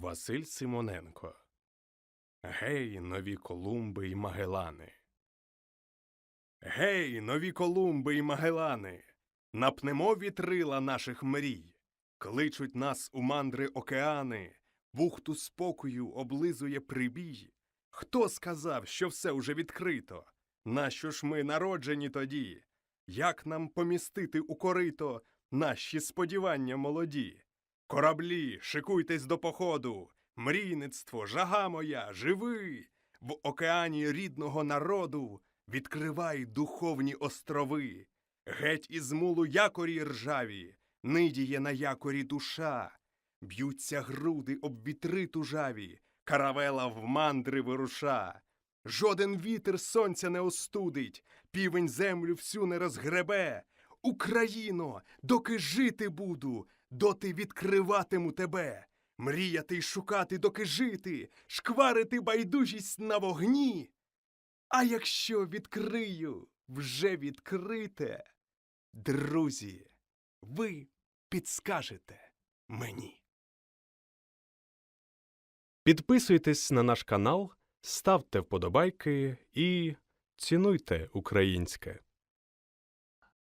Василь Симоненко. Гей, нові Колумби й Магелани. Гей, нові Колумби й Магелани. Напнемо вітрила наших мрій. Кличуть нас у мандри океани, бухту спокою облизує прибій. Хто сказав, що все уже відкрито? Нащо ж ми народжені тоді? Як нам помістити у корито наші сподівання молоді? Кораблі, шикуйтесь до походу, мрійництво, жага моя, живи! В океані рідного народу відкривай духовні острови. Геть із мулу якорі ржаві, нидіє на якорі душа. Б'ються груди об вітри тужаві, каравела в мандри вируша. Жоден вітер сонця не остудить, півень землю всю не розгребе. Україно, доки жити буду, доти відкриватиму тебе. Мріяти й шукати, доки жити, шкварити байдужість на вогні. А якщо відкрию вже відкрите, друзі, ви підскажете мені. Підписуйтесь на наш канал, ставте вподобайки і цінуйте українське.